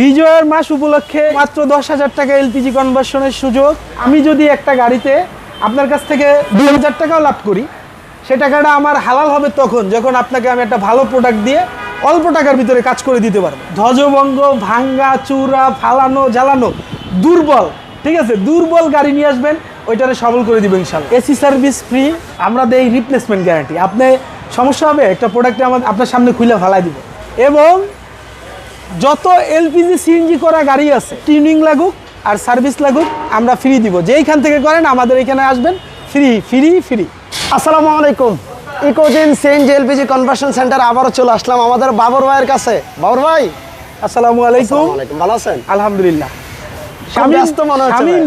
বিজয়ের মাস উপলক্ষে মাত্র দশ হাজার টাকা এলপিজি কনভার্সনের সুযোগ। আমি যদি একটা গাড়িতে আপনার কাছ থেকে দুই হাজার টাকাও লাভ করি, সে টাকাটা আমার হালাল হবে তখন, যখন আপনাকে আমি একটা ভালো প্রোডাক্ট দিয়ে অল্প টাকার ভিতরে কাজ করে দিতে পারব। ধ্বজভঙ্গ, ভাঙ্গা, চূড়া, ফালানো, জ্বালানো, দুর্বল, ঠিক আছে? দুর্বল গাড়ি নিয়ে আসবেন, ওইটারে সবল করে দিবেন ইনশাল্লাহ। এসি সার্ভিস ফ্রি, আমরা দেই রিপ্লেসমেন্ট গ্যারান্টি আপনি সমস্যা হবে, একটা প্রোডাক্টে আমার আপনার সামনে খুলে ফেলাই দিব। এবং যত এলপিজি সিএনজি করা গাড়ি আছে টিউনিং লাগুক আর সার্ভিস লাগুক আমরা ফ্রি দিব। যেইখান থেকে করেন আমাদের এখানে আসবেন ফ্রি ফ্রি ফ্রি আসসালামু আলাইকুম। Ecogen Saint LPG conversion centre আবারও চলে আসলাম আমাদের বাবর ভাইয়ের কাছে। বাবর ভাই আসসালামু আলাইকুম। ভালো আছেন? আলহামদুলিল্লাহ।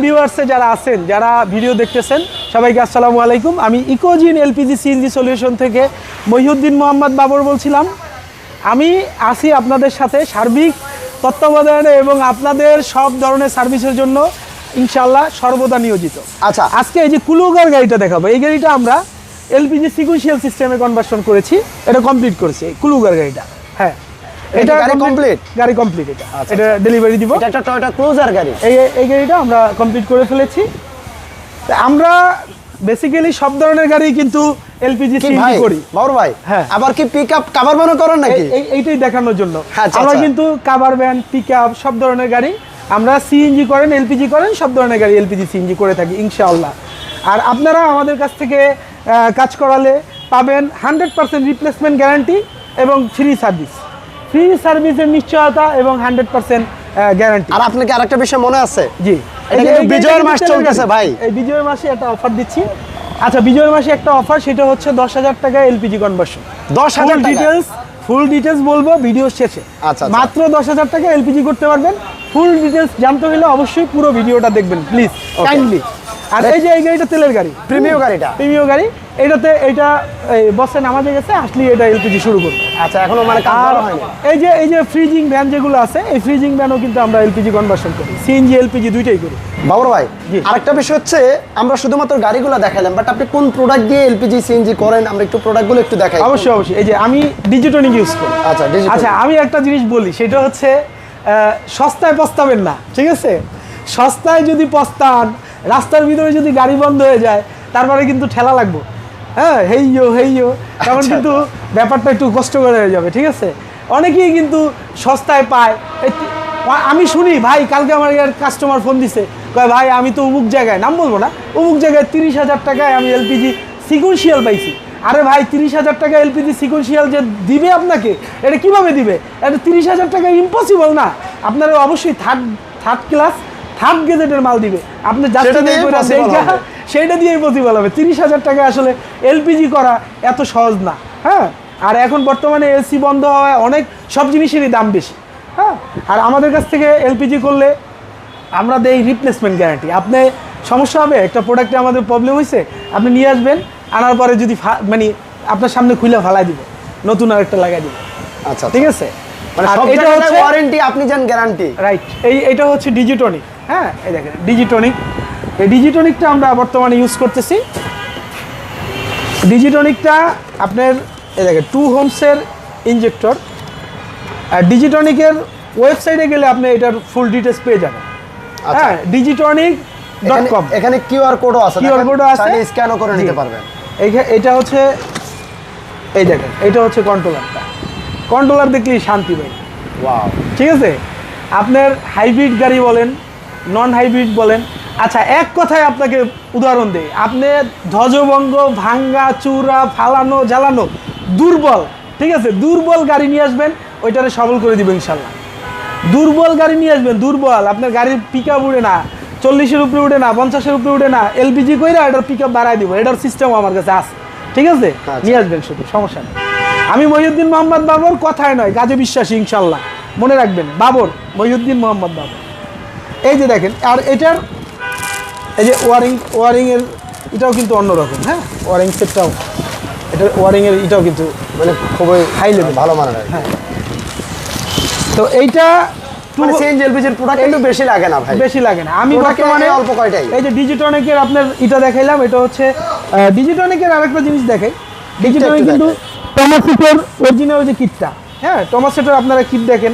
ভিউয়ার্সে যারা আছেন যারা ভিডিও দেখতেছেন সবাইকে আসসালামু আলাইকুম। আমি ইকোজিন এলপিজি সিএনজি সলিউশন থেকে মহিউদ্দিন মোহাম্মদ বাবর বলছিলাম। আমি আসি আপনাদের সাথে সার্বিক তত্ত্বাবধানে এবং আপনাদের সব ধরনের সার্ভিসের জন্য ইনশাল্লাহ সর্বদা নিয়োজিত। আচ্ছা। আজকে এই যে কুলুগার গাড়িটা দেখাবো এই গাড়িটা আমরা এলপিজি সিকুয়েন্সিয়াল সিস্টেমে কনভার্সন করেছি এটা কমপ্লিট করেছি কুলুগার গাড়িটা। হ্যাঁ এটা গাড়ি complete? গাড়ি কমপ্লিট এটা। আচ্ছা, এটা ডেলিভারি দিব। এটা একটা টয়োটা ক্রুজার গাড়ি। এই এই গাড়িটা আমরা কমপ্লিট করে ফেলেছি। আমরা বেসিক্যালি সব ধরনের গাড়ি কিন্তু এলপিজি সিএনজি করি। বাবর ভাই হ্যাঁ। আবার কি পিক আপ কাভার বানো করেন নাকি? এই- এই- এইটাই দেখানোর জন্য। আচ্ছা, আমরা আচ্ছা। কিন্তু কাভার ভ্যান পিক সব ধরনের গাড়ি আমরা সিএনজি করেন এলপিজি করেন সব ধরনের গাড়ি এলপিজি সিএনজি করে থাকি ইনশাআল্লাহ। আর আপনারা আমাদের কাছ থেকে কাজ করালে পাবেন হান্ড্রেড পার্সেন্ট রিপ্লেসমেন্ট গ্যারান্টি এবং ফ্রি সার্ভিস ফ্রি সার্ভিসের নিশ্চয়তা এবং হান্ড্রেড পার্সেন্ট গ্যারান্টি আর আপনাকে আরেকটা বিষয় মনে আছে? জি। এটা কিন্তু বিজয়ের মাস চলতেছে ভাই। এই বিজয়ের মাসে একটা অফার দিচ্ছি। আচ্ছা বিজয়ের মাসে একটা অফার সেটা হচ্ছে দশ হাজার টাকা এলপিজি কনভার্সন দশ হাজার ডিটেলস ফুল ডিটেলস বলব ভিডিও শেষে। আচ্ছা, আচ্ছা। মাত্র দশ হাজার টাকা এলপিজি করতে পারবেন। ফুল ডিটেলস জানতে হলে অবশ্যই পুরো ভিডিওটা দেখবেন প্লিজ কাইন্ডলি আর এই যে এই গাড়িটা তেলের গাড়ি প্রিমিয় গাড়িটা। প্রিমিয় গাড়ি। এটাতে এইটা এই বসে নামাজে গেছে আসলে এটা এলপিজি শুরু করবে। আচ্ছা এখনও মানে কাজ আর করা হয়নি? এই যে এই যে ফ্রিজিং ভ্যান যেগুলো আছে এই ফ্রিজিং ভ্যানও কিন্তু আমরা এলপিজি কনভার্সন করি। সিএনজি এলপিজি দুইটাই করি। বাবর ভাই। আরেকটা বিষয় হচ্ছে আমরা শুধুমাত্র গাড়িগুলো দেখালাম বাট আপনি কোন প্রোডাক্ট দিয়ে এলপিজি সিএনজি করেন আমরা একটু প্রোডাক্টগুলো একটু দেখাই। অবশ্যই অবশ্যই। এই যে আমি ডিজিটনিক ইউজ করি। আচ্ছা। আচ্ছা আমি একটা জিনিস বলি সেটা হচ্ছে সস্তায় পস্তাবেন না ঠিক আছে? সস্তায় যদি পস্তান রাস্তার ভিতরে যদি গাড়ি বন্ধ হয়ে যায় তারপরে কিন্তু ঠেলা লাগবো। হ্যাঁ হেইয়ো হেইয়ো। তখন আচ্ছা। কিন্তু ব্যাপারটা একটু কষ্টকর হয়ে যাবে ঠিক আছে? অনেকেই কিন্তু সস্তায় পায়। আমি শুনি ভাই কালকে আমার কাস্টমার ফোন দিছে। কয় ভাই আমি তো অমুক জায়গায় নাম বলব না অমুক জায়গায় তিরিশ হাজার টাকায় আমি এলপিজি সিকুয়েন্সিয়াল পাইছি। আরে ভাই তিরিশ হাজার টাকা এলপিজি সিকুয়েন্সিয়াল যে দিবে আপনাকে এটা কীভাবে দিবে? এটা তিরিশ হাজার টাকা ইম্পসিবল না। আপনারা অবশ্যই থার্ড থার্ড ক্লাস থার্ড গেজেটের মাল দিবে। আপনি সেটা হবে। পসিবল হবে। তিরিশ হাজার টাকা আসলে এলপিজি করা এত সহজ না হ্যাঁ? আর এখন বর্তমানে এসি বন্ধ হওয়ায় অনেক সব জিনিসেরই দাম বেশি হ্যাঁ? আর আমাদের কাছ থেকে এলপিজি করলে আমরা দেই রিপ্লেসমেন্ট গ্যারান্টি আপনি সমস্যা হবে? একটা প্রোডাক্টে আমাদের প্রবলেম হয়েছে আপনি নিয়ে আসবেন আনার পরে যদি মানে আপনার সামনে খুলে ফালাই দিব নতুন আরেকটা লাগাই দিব। আচ্ছা ঠিক আছে? মানে এটা হচ্ছে ওয়ারেন্টি আপনি যান গ্যারান্টি রাইট এই এটা হচ্ছে ডিজিটনিক হ্যাঁ এই দেখেন ডিজিটনিক এই ডিজিটনিকটা আমরা বর্তমানে ইউজ করতেছি। ডিজিটনিকটা আপনার এই দেখেন টু হোমসের ইঞ্জেক্টর আর ডিজিটনিকের ওয়েবসাইটে গেলে আপনি এটার ফুল ডিটেলস পেয়ে যাবেন। আচ্ছা। হ্যাঁ ডিজিটনিক ডট কম এখানে কিউআর কোডও আছে কিউআর কোডও আছে। স্ক্যানও করে নিতে পারবেন। এইখা- এটা হচ্ছে এই দেখেন এটা হচ্ছে কন্ট্রোলারটা কন্ট্রোলার দেখলেই শান্তি পাই। ঠিক আছে? আপনার হাইব্রিড গাড়ি বলেন নন হাইব্রিড বলেন। আচ্ছা এক কথায় আপনাকে উদাহরণ দেই। আপনি ধ্বজভঙ্গ ভাঙ্গা চূড়া ফালানো জ্বালানো দুর্বল ঠিক আছে? দুর্বল গাড়ি নিয়ে আসবেন ওইটারে সবল করে দিবেন ইনশাল্লাহ। দুর্বল গাড়ি নিয়ে আসবেন দুর্বল আপনার গাড়ির পিক আপ উঠে না চল্লিশের উপরে উঠে না পঞ্চাশের উপরে উঠে না এলপিজি কইরা এটার পিক আপ বাড়াই দিব এটার সিস্টেম আমার কাছে আছে ঠিক আছে? আচ্ছা। নিয়ে আসবেন শুধু সমস্যা নেই। আমি মহিউদ্দিন মোহাম্মদ বাবর কথায় নয় কাজে বিশ্বাসী ইনশাল্লাহ। মনে রাখবেন বাবর মহিউদ্দিন মোহাম্মদ বাবর। এই যে দেখেন আর এটার এই যে ওয়ারিং ওয়ারিংয়ের এটাও কিন্তু অন্যরকম হ্যাঁ? ওয়ারিং সেটটাও এটার ওয়ারিংয়ের এটাও কিন্তু মানে খুবই হাই লেভেল ভালো মানের হ্যাঁ। তো এইটা মানে সিএনজি এলপিজির প্রোডাক্ট কিন্তু বেশি লাগে না ভাই। বেশি লাগে না। আমি বর্তমানে অল্প কয়টাই। এই যে ডিজিটনিকের আপনার এটা দেখাইলাম এটা হচ্ছে ডিজিটনিকের আরেকটা জিনিস দেখাই। ডিজিটনিক কিন্তু টমাসেটের অরিজিনাল যে কিটটা হ্যাঁ? টমাসেটের আপনারা কিট দেখেন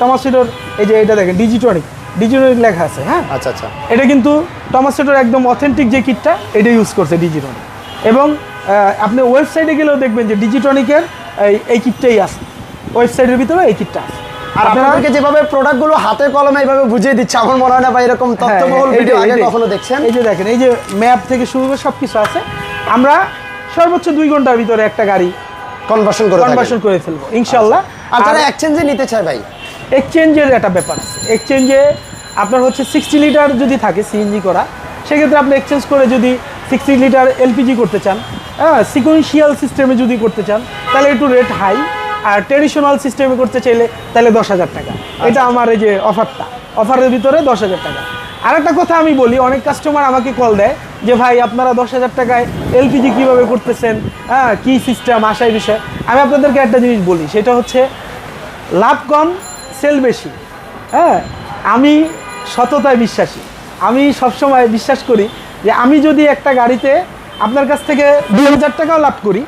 টমাসিটোর এই যে এটা দেখেন ডিজিটনিক ডিজিটনিক লেখা আছে হ্যাঁ? আচ্ছা আচ্ছা। এটা কিন্তু টমাসেটোর একদম অথেন্টিক যে কিটটা এটা ইউজ করছে ডিজিটনিক এবং আপনি ওয়েবসাইটে গেলেও দেখবেন যে ডিজিটনিকের এই এই কিটটাই আছে। ওয়েবসাইটের ভিতরে এই কিটটা আছে। আর আপনাদেরকে যেভাবে প্রোডাক্টগুলো হাতে কলমে এইভাবে বুঝিয়ে দিচ্ছে আমার মনে হয় না বা এরকম হ্যাঁ, তথ্যবহুল হ্যাঁ, ভিডিও আগে কখনো দেখছেন? এই যে দেখেন এই যে ম্যাপ থেকে শুরু করে সব কিছু আছে। আমরা সর্বোচ্চ দুই ঘণ্টার ভিতরে একটা গাড়ি কনভার্সন করে কনভার্সন করে ফেলব ইনশাল্লাহ আর যারা এক্সচেঞ্জে নিতে চায় ভাই এক্সচেঞ্জের একটা ব্যাপার আছে। এক্সচেঞ্জে আপনার হচ্ছে সিক্সটি লিটার যদি থাকে সিএনজি করা সেক্ষেত্রে আপনি এক্সচেঞ্জ করে যদি সিক্সটি লিটার এলপিজি করতে চান হ্যাঁ সিকোয়েন্সিয়াল সিস্টেমে যদি করতে চান তাহলে একটু রেট হাই আর ট্রেডিশনাল সিস্টেমে করতে চাইলে তাহলে দশ হাজার টাকা। এটা আমার এই যে অফারটা অফারের ভিতরে দশ হাজার টাকা। আর একটা কথা আমি বলি অনেক কাস্টমার আমাকে কল দেয় যে ভাই আপনারা দশ হাজার টাকায় এলপিজি কীভাবে করতেছেন? হ্যাঁ কী সিস্টেম আশায় বিষয়? আমি আপনাদেরকে একটা জিনিস বলি সেটা হচ্ছে লাভ কম সেল বেশি হ্যাঁ? আমি সততায় বিশ্বাসী। আমি সবসময় বিশ্বাস করি যে আমি যদি একটা গাড়িতে আপনার কাছ থেকে দুই হাজার টাকাও লাভ করি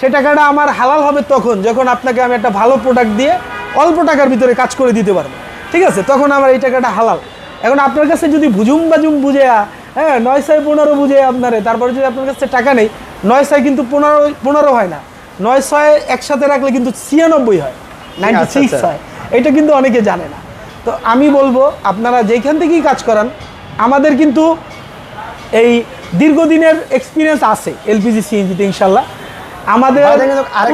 সে টাকাটা আমার হালাল হবে তখন যখন আপনাকে আমি একটা ভালো প্রোডাক্ট দিয়ে অল্প টাকার ভিতরে কাজ করে দিতে পারব। ঠিক আছে? তখন আমার এই টাকাটা হালাল। এখন আপনার কাছে যদি বুঝুম বাজুম বুঝে হ্যাঁ নয় ছয় পনেরো বুঝে আপনারে তারপরে যদি আপনার কাছে টাকা নেই নয় ছয় কিন্তু পনেরো পনেরো হয় না। নয় ছয় একসাথে রাখলে কিন্তু ছিয়ানব্বই হয় নাইনটি সিক্স আচ্ছা। হয়। এটা কিন্তু অনেকে জানে না। তো আমি বলব আপনারা যেখান থেকেই কাজ করান আমাদের কিন্তু এই দীর্ঘদিনের এক্সপিরিয়েন্স আছে এলপিজি সিএনজিতে ইনশাল্লাহ। আমাদের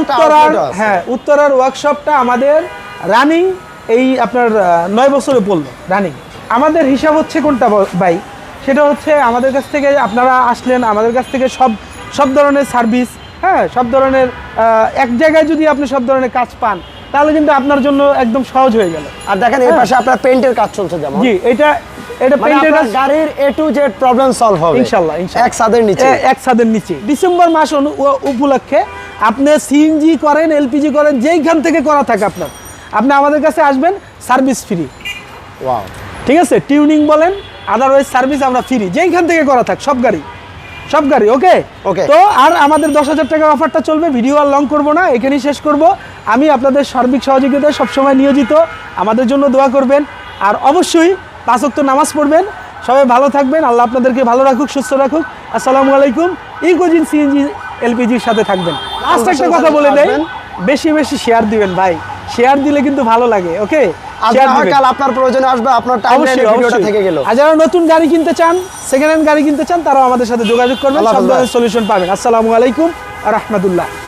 উত্তরার। হ্যাঁ উত্তরার ওয়ার্কশপটা আমাদের রানিং এই আপনার নয় বছরে পড়ল রানিং আমাদের হিসাব হচ্ছে কোনটা ব- ভাই? সেটা হচ্ছে আমাদের কাছ থেকে আপনারা আসলেন আমাদের কাছ থেকে সব সব ধরনের সার্ভিস হ্যাঁ সব ধরনের এক জায়গায় যদি আপনি সব ধরনের কাজ পান তাহলে কিন্তু আপনার জন্য একদম সহজ হয়ে গেল। আর দেখেন এই পাশে আপনার পেইন্টের কাজ চলছে যেমন। জি এটা এটা মানে পেইন্টের আপনার গাড়ির A to Z problem solve হবে। ইনশাল্লাহ ইনশাল্লাহ। এক ছাদের নিচে। এক ছাদের নিচে। ডিসেম্বর মাস উপলক্ষে আপনি সিএনজি করেন এলপিজি করেন যেইখান থেকে করা থাকে আপনার। আপনি আমাদের কাছে আসবেন সার্ভিস ফ্রি ওয়াও ঠিক আছে? টিউনিং বলেন আদারওয়াইজ সার্ভিস আমরা ফ্রি যেইখান থেকে করা থাক সব গাড়ি। সব গাড়ি ওকে Okay. তো আর আমাদের দশ হাজার টাকার অফারটা চলবে ভিডিও আর লং করব না এখানেই শেষ করব। আমি আপনাদের সার্বিক সহযোগিতায় সবসময় নিয়োজিত আমাদের জন্য দোয়া করবেন। আর অবশ্যই পাঁচক্ত নামাজ পড়বেন। সবাই ভালো থাকবেন আল্লাহ আপনাদেরকে ভালো রাখুক সুস্থ রাখুক। আসসালামু আলাইকুম। ইকোজিন সিএনজি এলপিজির সাথে থাকবেন। লাস্ট একটা কথা বলে দেয় বেশি বেশি শেয়ার দিবেন ভাই। শেয়ার দিলে কিন্তু ভালো লাগে ওকে কাল আপনার প্রয়োজনে আসবে আপনার টাইমলাইনে ভিডিওটা থেকে গেল। আর যারা নতুন গাড়ি কিনতে চান সেকেন্ড হ্যান্ড গাড়ি কিনতে চান তারাও আমাদের সাথে যোগাযোগ করবেন। সব সলিউশন পাবেন। আসসালামু আলাইকুম আর রহমতুল্লাহ।